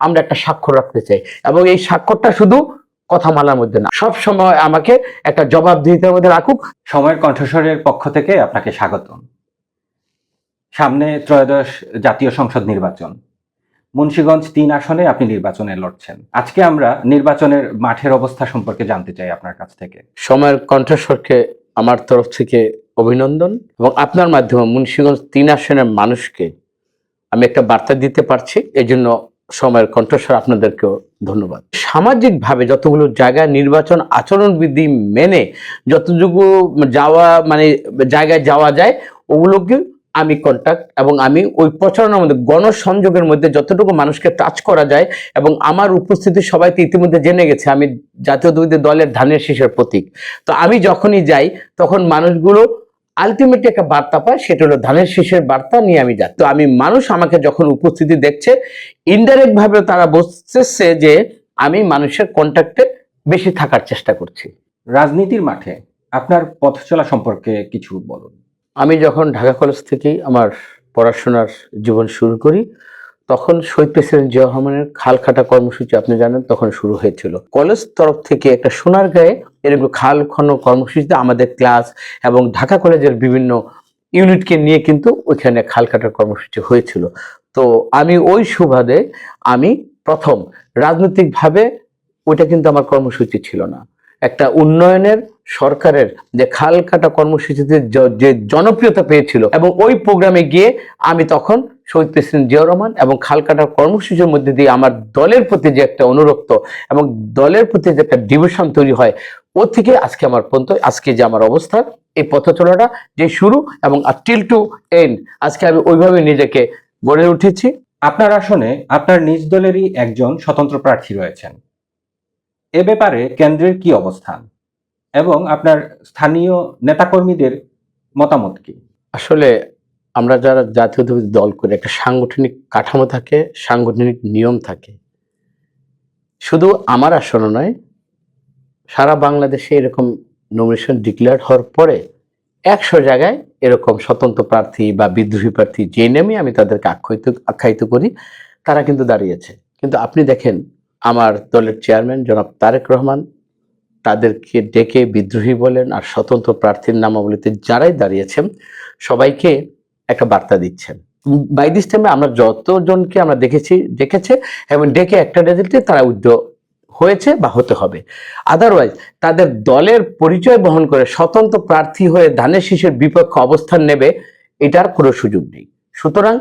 আমরা একটা স্বাক্ষর রাখতে চাই। এবং এই স্বাক্ষরটা শুধু কথা মালার মধ্যে না সব সময় আমাকে একটা জবাবদিহিতার মধ্যে রাখুক। সময়ের কণ্ঠস্বরের পক্ষ থেকে আপনাকে স্বাগত সামনে ত্রয়োদশ জাতীয় সংসদ নির্বাচন। মুন্সিগঞ্জ তিন আসনে আপনি নির্বাচনে লড়ছেন। আজকে আমরা নির্বাচনের মাঠের অবস্থা সম্পর্কে জানতে চাই আপনার কাছ থেকে। সময়ের কণ্ঠস্বরকে আমার তরফ থেকে অভিনন্দন। এবং আপনার মাধ্যমে মুন্সিগঞ্জ তিন আসনের মানুষকে আমি একটা বার্তা দিতে পারছি। এই জন্য সময়ের কণ্ঠস্বর আপনাদেরকেও ধন্যবাদ। সামাজিকভাবে যতগুলো জায়গায় নির্বাচন আচরণবিধি মেনে যতটুকু যাওয়া মানে জায়গায় যাওয়া যায়, ওগুলোকে আমি কন্ট্যাক্ট এবং আমি ওই প্রচারণার মধ্যে, গণসংযোগের মধ্যে যতটুকু মানুষকে টাচ করা যায় এবং আমার উপস্থিতি সবাই তো ইতিমধ্যে জেনে গেছে, আমি জাতীয়তাবাদী দলের ধানের শীষের প্রতীক। তো আমি যখনই যাই, তখন মানুষগুলো আলটিমেটলি একটা বার্তা পায় সেটা হলো ধানের শীষের বার্তা নিয়ে আমি যাই তো আমি মানুষ আমাকে যখন উপস্থিতি দেখছে ইনডাইরেক্ট ভাবে তারা বুঝতেছে যে আমি মানুষের কন্ট্যাক্টে বেশি থাকার চেষ্টা করছি। রাজনীতির মাঠে আপনার পথ চলা সম্পর্কে কিছু বলুন। আমি যখন ঢাকা কলেজ থেকেই আমার পড়াশোনার জীবন শুরু করি তখন শহীদ প্রেসিডেন্ট জিয়া রহমানের খাল কাটা কর্মসূচি আপনি জানেন তখন শুরু হয়েছিল। কলেজ তরফ থেকে একটা সোনার গায়ে এরকম খাল খনন কর্মসূচিতে আমাদের ক্লাস এবং ঢাকা কলেজের বিভিন্ন ইউনিটকে নিয়ে কিন্তু ওইখানে খাল কাটার কর্মসূচি হয়েছিল। তো আমি ওই সুবাদে আমি প্রথম রাজনৈতিকভাবে ওইটা কিন্তু আমার কর্মসূচি ছিল না। একটা উন্নয়নের সরকারের যে খাল কাটা কর্মসূচিতে যে জনপ্রিয়তা পেয়েছিল এবং ওই প্রোগ্রামে গিয়ে আমি তখন শহীদ প্রেসিডেন্ট জিয়াউর রহমান এবং খাল কাটার কর্মসূচির মধ্যে দিয়ে আমার দলের প্রতি যে একটা অনুরক্ত এবং দলের প্রতি যে একটা ডিভিশন তৈরি হয় ও থেকে আজকে আমার পর্যন্ত আজকে যে আমার অবস্থা এই পথ চলাটা যে শুরু এবং টিল টু এন্ড আজকে আমি ওইভাবে নিজেকে গড়ে উঠেছি। আপনার আসনে আপনার নিজ দলেরই একজন স্বতন্ত্র প্রার্থী রয়েছেন। এ ব্যাপারে কেন্দ্রের কি অবস্থান? এবং আপনার স্থানীয় নেতাকর্মীদের মতামত কি? আসলে আমরা যারা জাতীয়তাবাদী দল করে একটা সাংগঠনিক কাঠামো থাকে সাংগঠনিক নিয়ম থাকে শুধু আমার আসন নয় সারা বাংলাদেশে এরকম নমিনেশন ডিক্লেয়ার হওয়ার পরে একশো জায়গায় এরকম স্বতন্ত্র প্রার্থী বা বিদ্রোহী প্রার্থী যে নেমে আমি তাদেরকে আখ্যায়িত আখ্যায়িত করি, তারা কিন্তু দাঁড়িয়েছে। কিন্তু আপনি দেখেন, আমার দলের চেয়ারম্যান জনাব তারেক রহমান তাদেরকে ডেকে বিদ্রোহী বলেন আর স্বতন্ত্র প্রার্থীর নামাবলিতে যারাই দাঁড়িয়েছেন, সবাইকে একটা বার্তা দিচ্ছেন। বাই দিস টাইমে আমরা যতজনকে আমরা দেখেছি, দেখেছে এবং ডেকে একটা রেজাল্টে তারা উদ্যোগ হয়েছে বা হতে হবে। আদারওয়াইজ তাদের দলের পরিচয় বহন করে স্বতন্ত্র প্রার্থী হয়ে ধানের শীষের বিপক্ষে অবস্থান নেবে, এটার কোনো সুযোগ নেই। সুতরাং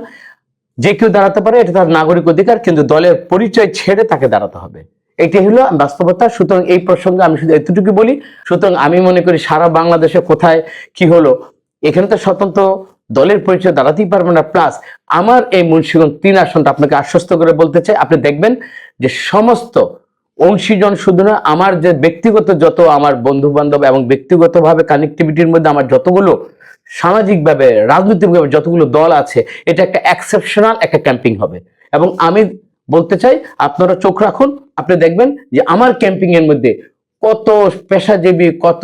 যে কেউ দাঁড়াতে পারে, এটা তার নাগরিক অধিকার, কিন্তু দলের পরিচয় ছেড়ে তাকে দাঁড়াতে হবে। এটি হলো বাস্তবতা। সুতরাং এই প্রসঙ্গে আমি শুধু এতটুকু বলি, সুতরাং আমি মনে করি সারা বাংলাদেশে কোথায় কি হলো, এখানে তো স্বতন্ত্র দলের পরিচয় দাঁড়াতেই পারবে না। প্লাস আমার এই মুন্সিগঞ্জ তিন আসনটা আপনাকে আশ্বস্ত করে বলতে চাই। আপনি দেখবেন যে সমস্ত অংশীজন শুধু না, আমার যে ব্যক্তিগত যত আমার বন্ধু বান্ধব এবং ব্যক্তিগতভাবে কানেক্টিভিটির মধ্যে আমার যতগুলো সামাজিকভাবে, রাজনৈতিকভাবে যতগুলো দল আছে, এটা একটা এক্সেপশনাল একটা ক্যাম্পিং হবে। এবং আমি বলতে চাই, আপনারা চোখ রাখুন, আপনি দেখবেন যে আমার ক্যাম্পিং এর মধ্যে কত পেশাজীবী, কত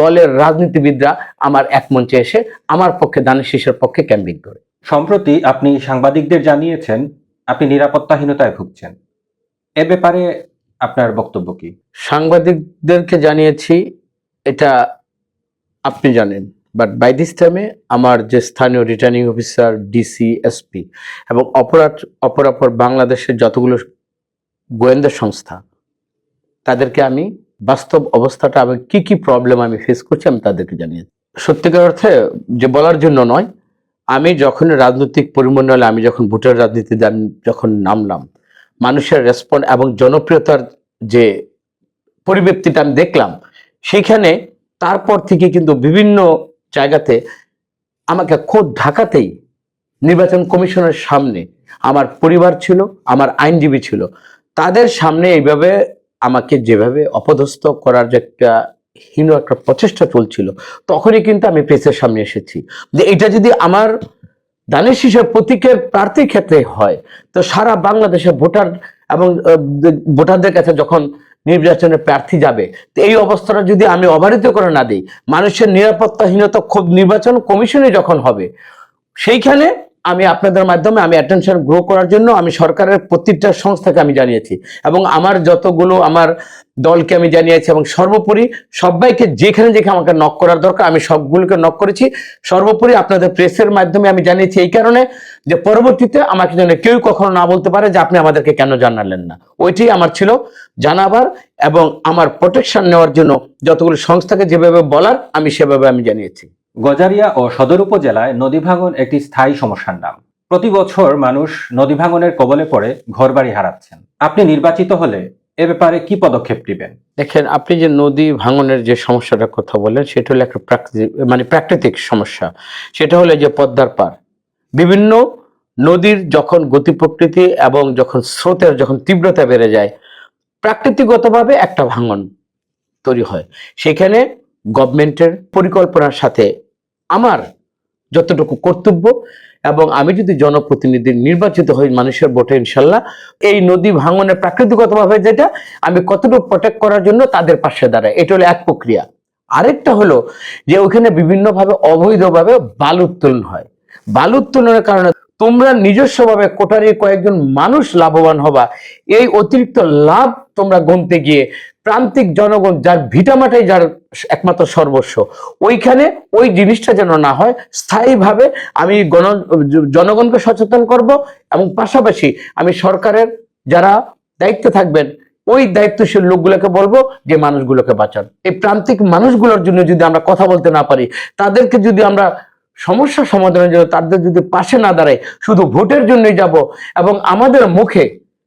দলের রাজনীতিবিদরা আমার এক মঞ্চে এসে আমার পক্ষে, দানের শীষের পক্ষে ক্যাম্পিং করে। সম্প্রতি আপনি সাংবাদিকদের জানিয়েছেন, আপনি নিরাপত্তাহীনতায় ভুগছেন। এ ব্যাপারে আপনার বক্তব্য কি? সাংবাদিকদেরকে জানিয়েছি, এটা আপনি জানেন বাট বাই দিস টাইমে আমার যে স্থানীয় রিটার্নিং অফিসার ডিসি এসপি এবং অপরাধ, অপরাপর বাংলাদেশের যতগুলো গোয়েন্দা সংস্থা, তাদেরকে আমি বাস্তব অবস্থাটা, আমি কি কি প্রবলেম আমি ফেস করছি আমি তাদেরকে জানিয়েছি। সত্যিকার অর্থে যে বলার জন্য নয়, আমি যখন রাজনৈতিক পরিমণ্ডলে আমি যখন ভোটের রাজনীতিতে যখন নামলাম মানুষের রেসপন্ড এবং জনপ্রিয়তার যে পরিব্যক্তিটা আমি দেখলাম, সেইখানে তারপর থেকে কিন্তু বিভিন্ন জায়গাতে আমাকে খোদ ঢাকাতেই নির্বাচন কমিশনের সামনে আমার পরিবার ছিল, আমার আইনজীবী ছিল। তাদের সামনে এইভাবে আমাকে যেভাবে অপদস্থ করার যে একটা হীন একটা প্রচেষ্টা চলছিল, তখনই কিন্তু আমি প্রেসের সামনে এসেছি। যে এটা যদি আমার দানের শিশুর প্রতীকের প্রার্থীর ক্ষেত্রে হয়। তো সারা বাংলাদেশে ভোটার এবং ভোটারদের কাছে যখন নির্বাচনে প্রার্থী যাবে, তো এই অবস্থাটা যদি আমি অবারিত করে না দিই, মানুষের নিরাপত্তাহীনতা খুব নির্বাচন কমিশনে যখন হবে, সেইখানে আমি আপনাদের মাধ্যমে আমি অ্যাটেনশন গ্রো করার জন্য আমি সরকারের প্রতিটা সংস্থাকে আমি জানিয়েছি এবং আমার যতগুলো আমার দলকে আমি জানিয়েছি এবং সর্বোপরি সবাইকে যেখানে যেখানে আমাকে নক করার দরকার, আমি সবগুলোকে নক করেছি। সর্বোপরি আপনাদের প্রেসের মাধ্যমে আমি জানিয়েছি এই কারণে যে পরবর্তীতে আমাকে যেন কেউ কখনো না বলতে পারে যে আপনি আমাদেরকে কেন জানালেন না। ওইটাই আমার ছিল জানাবার এবং আমার প্রোটেকশন নেওয়ার জন্য যতগুলো সংস্থাকে যেভাবে বলার আমি সেভাবে আমি জানিয়েছি। গজারিয়া ও সদর উপজেলায় নদী ভাঙন একটি স্থায়ী সমস্যার নাম। প্রতি বছর মানুষ নদী ভাঙনের কবলে পড়ে ঘরবাড়ি হারাচ্ছেন। আপনি নির্বাচিত হলে এ ব্যাপারে কি পদক্ষেপ নেবেন? দেখেন, আপনি যে নদী ভাঙনের যে সমস্যাটার কথা বললেন, সেটা হলো একটা প্রাকৃতিক মানে প্রাকৃতিক সমস্যা। সেটা হলো যে পদ্মার পার। বিভিন্ন নদীর যখন গতি প্রকৃতি এবং যখন স্রোতের যখন তীব্রতা বেড়ে যায় প্রাকৃতিকগতভাবে একটা ভাঙন তৈরি হয়। সেখানে গভর্নমেন্টের পরিকল্পনার সাথে আমার যতটুকু কর্তব্য এবং আমি যদি জনপ্রতিনিধি নির্বাচিত হই মানুষের ভোটে ইনশাল্লাহ, এই নদী ভাঙনের প্রাকৃতিকগতভাবে যেটা আমি কতটুকু প্রোটেক্ট করার জন্য তাদের পাশে দাঁড়াই এটা হলো এক প্রক্রিয়া। আরেকটা হলো যে ওখানে বিভিন্নভাবে অবৈধভাবে বালু উত্তোলন হয়। বালু উত্তোলনের কারণে তোমরা নিজস্বভাবে কোটারির কয়েকজন মানুষ লাভবান হবা। এই অতিরিক্ত লাভ তোমরা গুনতে গিয়ে প্রান্তিক জনগণ যার ভিটামাটাই যার একমাত্র সর্বস্ব, ওইখানে ওই জিনিসটা যেন না হয়, স্থায়ীভাবে আমি গণ, জনগণকে সচেতন করব এবং পাশাপাশি আমি সরকারের যারা দায়িত্বে থাকবেন, ওই দায়িত্বশীল লোকগুলোকে বলব যে মানুষগুলোকে বাঁচান। এই প্রান্তিক মানুষগুলোর জন্য যদি আমরা কথা বলতে না পারি, তাদেরকে যদি আমরা সমস্যা সমাধানের জন্য তাদের যদি পাশে না দাঁড়াই, শুধু ভোটের জন্যই যাব এবং আমাদের মুখে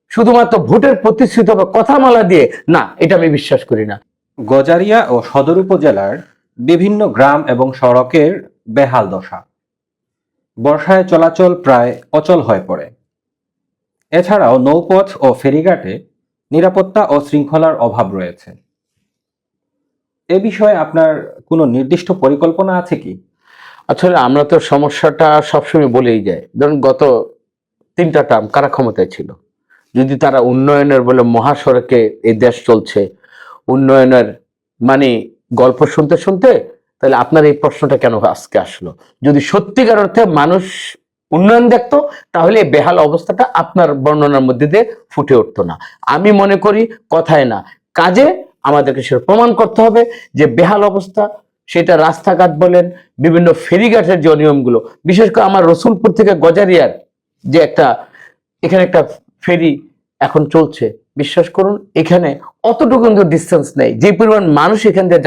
শুধুমাত্র ভোটের প্রতিশ্রুতি বা কথামালা দিয়ে না এটা আমি বিশ্বাস করি না। গজারিয়া ও সদর উপজেলার বিভিন্ন গ্রাম এবং সড়কের বেহাল দশা। বর্ষায় চলাচল প্রায় অচল হয়ে পড়ে। এছাড়াও নৌপথ ও ফেরিঘাটে নিরাপত্তা ও শৃঙ্খলার অভাব রয়েছে। এ বিষয়ে আপনার কোনো নির্দিষ্ট পরিকল্পনা আছে কি? আসলে আমরা তো সমস্যাটা সবসময় বলেই যাই। ধরুন গত তিনটা টার্ম কারা ক্ষমতায় ছিল? যদি তারা উন্নয়নের বলে মহাসড়কে এই দেশ চলছে, উন্নয়নের মানে গল্প শুনতে শুনতে তাহলে আপনার এই প্রশ্নটা কেন আজকে আসলো? যদি সত্যিকার অর্থে মানুষ উন্নয়ন দেখতো, তাহলে বেহাল অবস্থাটা আপনার বর্ণনার মধ্যে দিয়ে ফুটে উঠতো না। আমি মনে করি কথায় না, কাজে আমাদেরকে সেটা প্রমাণ করতে হবে যে বেহাল অবস্থা, সেটা রাস্তাঘাট বলেন, বিভিন্ন ফেরিঘাটের যে নিয়মগুলো বিশেষ করে আমার রসুলপুর থেকে গজারিয়ার যে একটা, এখানে একটা ফেরি এখন চলছে। বিশ্বাস করুন, এখানে অতটুকু কিন্তু ডিস্টেন্স নেই। যে পরিমাণ মানুষ এখান দিয়ে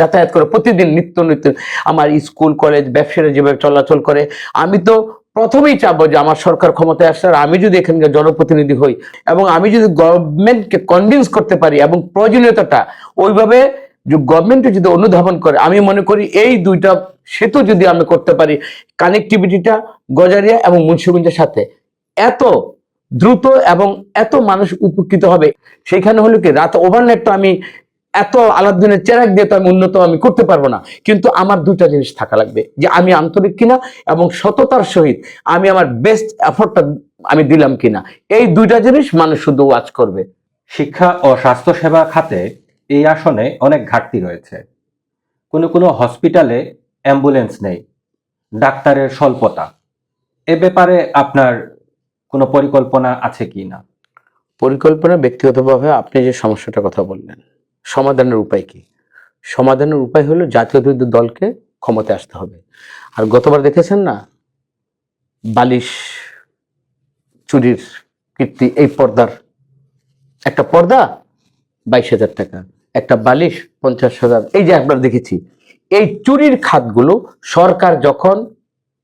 যাতায়াত করে, প্রতিদিন নিত্য নিত্য আমার স্কুল, কলেজ, ব্যবসায়ীরা যেভাবে চলাচল করে, আমি তো প্রথমেই চাবো যে আমার সরকার ক্ষমতায় আসলে আমি যদি এখানকার জনপ্রতিনিধি হই এবং আমি যদি গভর্নমেন্টকে কনভিন্স করতে পারি এবং প্রয়োজনীয়তাটা ওইভাবে যে গভর্নমেন্ট যদি অনুধাবন করে, আমি মনে করি এই দুইটা সেতু যদি আমি করতে পারি কানেক্টিভিটিটা গজারিয়া এবং মুন্সিগঞ্জের সাথে। এত দ্রুত এবং এত মানুষ উপকৃত হবে। সেখানে হলো কি, রাত ওভারনাইট তো আমি এত আলাদিনের চেরাক দিয়ে তো আমি উন্নত আমি করতে পারব না। কিন্তু আমার দুইটা জিনিস থাকা লাগবে, যে আমি আন্তরিক কিনা এবং সততার সহিত আমি আমার বেস্ট এফোর্টটা আমি দিলাম কিনা। এই দুইটা জিনিস মানুষ শুধু ওয়াচ করবে। শিক্ষা ও স্বাস্থ্যসেবা খাতে এই আসনে অনেক ঘাটতি রয়েছে। কোনো কোনো হসপিটালে অ্যাম্বুলেন্স নেই, ডাক্তারের স্বল্পতা। এ ব্যাপারে আপনার কোনো পরিকল্পনা আছে কি না? পরিকল্পনা ব্যক্তিগতভাবে আপনি যে সমস্যাটার কথা বললেন, সমাধানের উপায় কি? সমাধানের উপায় হলো জাতীয় দলকে ক্ষমতায় আসতে হবে। আর গতবার দেখেছেন না? বালিশ চুরির কীর্তি এই পর্দার একটা পর্দা? বাইশ হাজার টাকা। একটা বালিশ পঞ্চাশ হাজার। এই যে একবার দেখেছি, এই চুরির খাতগুলো সরকার যখন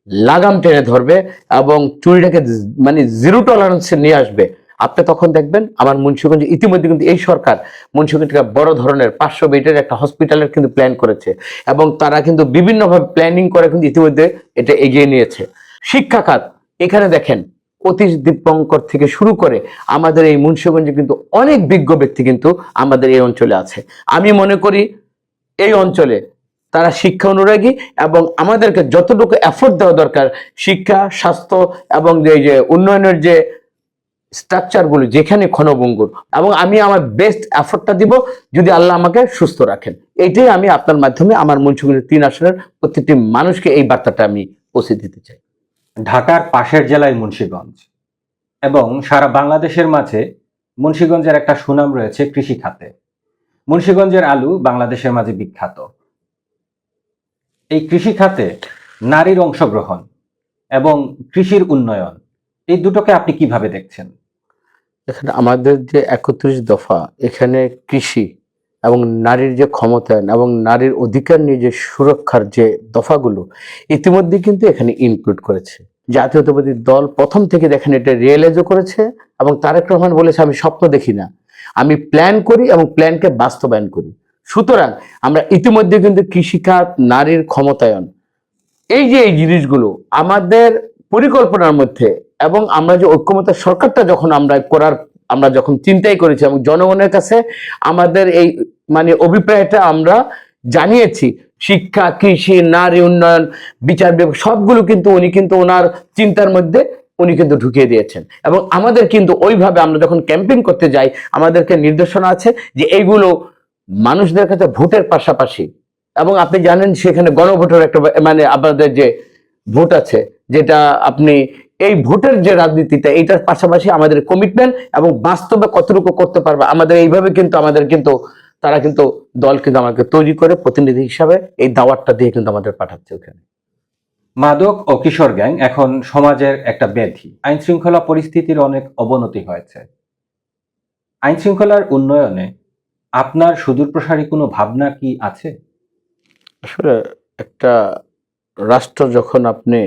লাগাম টেনে ধরবে এবং চুরিটাকে মানে জিরো টলারেন্সে নিয়ে আসবে। আপনি তখন দেখবেন, আমার মুন্সিগঞ্জ ইতিমধ্যে কিন্তু এই সরকার মুন্সিগঞ্জ থেকে বড় ধরনের পাঁচশো বেডের একটা হসপিটালের কিন্তু প্ল্যান করেছে এবং তারা কিন্তু বিভিন্নভাবে প্ল্যানিং করে কিন্তু ইতিমধ্যে এটা এগিয়ে নিয়েছে। শিক্ষা খাত এখানে দেখেন, অতীশ দীপঙ্কর থেকে শুরু করে আমাদের এই মুন্সিগঞ্জে কিন্তু অনেক বিজ্ঞ ব্যক্তি কিন্তু আমাদের এই অঞ্চলে আছে। আমি মনে করি, এই অঞ্চলে তারা শিক্ষা অনুরাগী এবং আমাদেরকে যতটুকু এফোর্ট দেওয়া দরকার, শিক্ষা, স্বাস্থ্য এবং এই যে উন্নয়নের যে স্ট্রাকচারগুলো যেখানে ক্ষণভঙ্গুর এবং আমি আমার বেস্ট এফোর্টটা দিব যদি আল্লাহ আমাকে সুস্থ রাখেন। এইটাই আমি আপনার মাধ্যমে আমার মুন্সিগঞ্জের তিন আসনের প্রত্যেকটি মানুষকে এই বার্তাটা আমি পৌঁছে দিতে চাই। ঢাকার পাশের জেলায় মুন্সিগঞ্জ এবং সারা বাংলাদেশের মাঝে মুন্সিগঞ্জের একটা সুনাম রয়েছে কৃষি খাতে। মুন্সিগঞ্জের আলু বাংলাদেশের মাঝে বিখ্যাত। এই কৃষি খাতে নারীর অংশগ্রহণ এবং কৃষির উন্নয়ন, এই দুটোকে আপনি কীভাবে দেখছেন? এখানে আমাদের যে একত্রিশ দফা, এখানে কৃষি এবং নারীর যে ক্ষমতায়ন এবং নারীর অধিকার নিয়ে যে সুরক্ষার যে দফাগুলো ইতিমধ্যে কিন্তু এখানে ইনক্লুড করেছে। জাতীয়তাবাদী দল প্রথম থেকে দেখেন এটা রিয়েলাইজও করেছে এবং তারেক রহমান বলেছে, আমি স্বপ্ন দেখি না। আমি প্ল্যান করি এবং প্ল্যানকে বাস্তবায়ন করি। সুতরাং আমরা ইতিমধ্যে কিন্তু কৃষিখাত, নারীর ক্ষমতায়ন, এই যে এই জিনিসগুলো আমাদের পরিকল্পনার মধ্যে এবং আমরা যে ঐক্যমত সরকারটা যখন আমরা করার, আমরা যখন চিন্তাই করেছি এবং জনগণের কাছে আমাদের এই মানে অভিপ্রায়টা আমরা জানিয়েছি, শিক্ষা, কৃষি, নারী উন্নয়ন, বিচার বিভাগ, সবগুলো কিন্তু উনি কিন্তু ওনার চিন্তার মধ্যে উনি কিন্তু ঢুকিয়ে দিয়েছেন। এবং আমাদের কিন্তু ওইভাবে আমরা যখন ক্যাম্পেইন করতে যাই, আমাদেরকে নির্দেশনা আছে যে এইগুলো মানুষদের কাছে ভোটের পাশাপাশি, এবং আপনি জানেন সেখানে গণভোটের একটা মানে আপনাদের যে ভোট আছে, যেটা আপনি, এই ভোটের যে রাজনীতিটা, এটার পাশাপাশি আমাদের কমিটমেন্ট এবং বাস্তবে কতটুকু করতে পারবে, আমাদের এইভাবে কিন্তু আমাদের কিন্তু, তারা কিন্তু দল কিন্তু আমাকে তৈরি করে প্রতিনিধি হিসাবে এই দাওয়াতটা দিয়ে কিন্তু আমাদের পাঠাচ্ছে ওখানে। মাদক ও কিশোর গ্যাং এখন সমাজের একটা ব্যাধি। আইন শৃঙ্খলা পরিস্থিতির অনেক অবনতি হয়েছে। আইন শৃঙ্খলার উন্নয়নে আপনার সুদূরপ্রসারী কোনো ভাবনা কি আছে? আসলে একটা রাষ্ট্র যখন আপনি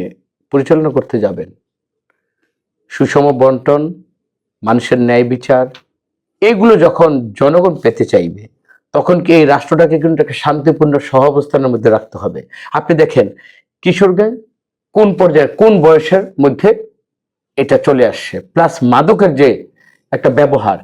পরিচালনা করতে যাবেন, সুষম বন্টন, মানুষের ন্যায় বিচার, এগুলো যখন জনগণ পেতে চাইবে, তখন কি এই রাষ্ট্রটাকে কিন্তু একটা শান্তিপূর্ণ সহাবস্থানের মধ্যে রাখতে হবে। আপনি দেখেন কিশোর গ্যাং কোন পর্যায়ে কোন বয়সের মধ্যে এটা চলে আসছে? প্লাস মাদকের যে একটা ব্যবহার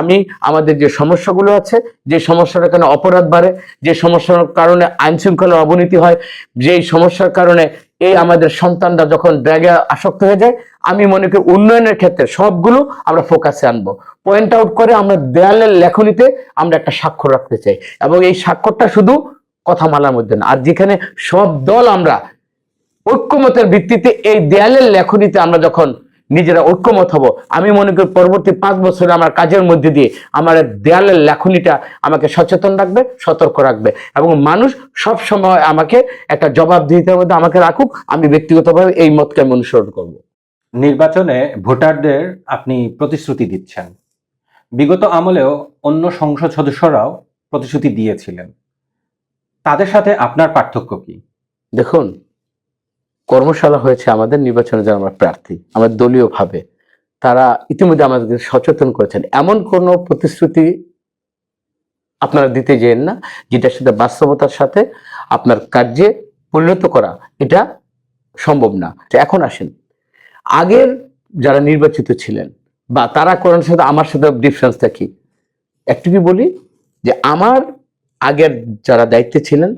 আমি আমাদের যে সমস্যাগুলো আছে, যে সমস্যার কারণে অপরাধ বাড়ে, যে সমস্যার কারণে আইন শৃঙ্খলার অবনতি হয়, যেই সমস্যার কারণে এই আমাদের সন্তানরা যখন ড্রাগে আসক্ত হয়ে যায়, আমি মনে করি উন্নয়নের ক্ষেত্রে সবগুলো আমরা ফোকাসে আনব। পয়েন্ট আউট করে আমরা দেয়ালের লেখনীতে আমরা একটা স্বাক্ষর রাখতে চাই। এবং এই স্বাক্ষরটা শুধু কথা মালার মধ্যে না, আর যেখানে সব দল আমরা ঐক্যমতের ভিত্তিতে এই দেয়ালের লেখনীতে আমরা যখন নিজেরা ঐক্যমত হব। আমি মনে করি পরবর্তী পাঁচ বছরে আমার কাজের মধ্যে দিয়ে আমার দেয়ালের লেখনীটা আমাকে সচেতন রাখবে সতর্ক রাখবে এবং মানুষ সব সময় আমাকে একটা জবাবদিহিতার মধ্যে আমাকে রাখুক। আমি ব্যক্তিগতভাবে এই মতকে আমি অনুসরণ করব। নির্বাচনে ভোটারদের আপনি প্রতিশ্রুতি দিচ্ছেন। বিগত আমলেও অন্য সংসদ সদস্যরাও প্রতিশ্রুতি দিয়েছিলেন। তাদের সাথে আপনার পার্থক্য কি? দেখুন কর্মশালা হয়েছে আমাদের নির্বাচনে যারা আমরা প্রার্থী আমাদের দলীয় ভাবে তারা ইতিমধ্যে আমাদেরকে সচেতন করেছেন। এমন কোনো প্রতিশ্রুতি আপনারা দিতে যেন না, যেটার সাথে বাস্তবতার সাথে আপনার কার্যে পরিণত করা, এটা সম্ভব না। এখন আসেন। আগের যারা নির্বাচিত ছিলেন, বা তারা করার সাথে আমার সাথে ডিফারেন্সটা কি? একটু কি বলি? যে আমার আগের যারা দায়িত্বে ছিলেন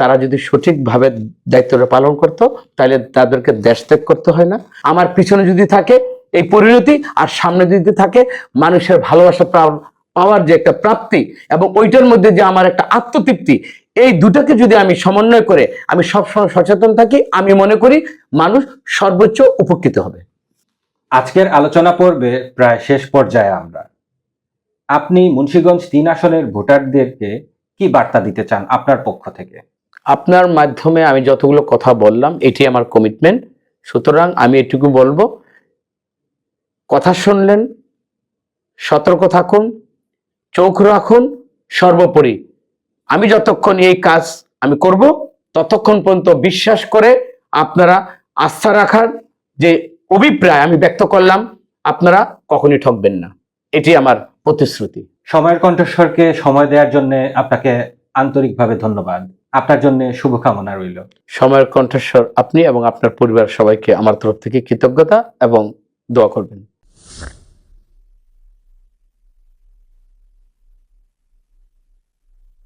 তারা যদি সঠিকভাবে দায়িত্বটা পালন করতো, তাহলে তাদেরকে দেশ ত্যাগ করতে হয় না। আমার পিছনে যদি থাকে এই পরিণতি, আর সামনে যদি থাকে মানুষের ভালোবাসা পাওয়ার- যে একটা প্রাপ্তি এবং ওইটার মধ্যে যে আমার একটা আত্মতৃপ্তি, এই দুটাকে যদি আমি সমন্বয় করে আমি সবসময় সচেতন থাকি, আমি মনে করি মানুষ সর্বোচ্চ উপকৃত হবে। আজকের আলোচনা পর্বে প্রায় শেষ পর্যায়ে আমরা। আপনি মুন্সিগঞ্জ তিন আসনের ভোটারদেরকে কি বার্তা দিতে চান আপনার পক্ষ থেকে? আপনার মাধ্যমে আমি যতগুলো কথা বললাম, এটি আমার কমিটমেন্ট সুতরাং আমি এটুকু বলব, কথা শুনলেন, সতর্ক থাকুন, চোখ রাখুন, সর্বোপরি। আমি যতক্ষণ এই কাজ আমি করব, ততক্ষণ পর্যন্ত বিশ্বাস করে আপনারা আস্থা রাখার যে অভিপ্রায় আমি ব্যক্ত করলাম, আপনারা কখনই ঠকবেন না। এটি আমার প্রতিশ্রুতি। সময়ের কণ্ঠস্বরকে সময় দেওয়ার জন্য আপনাকে আন্তরিকভাবে ধন্যবাদ। আপনার জন্য শুভকামনা রইল। সময়ের কণ্ঠস্বর আপনি এবং আপনার পরিবার সবাইকে আমার তরফ থেকে কৃতজ্ঞতা এবং দোয়া করবেন।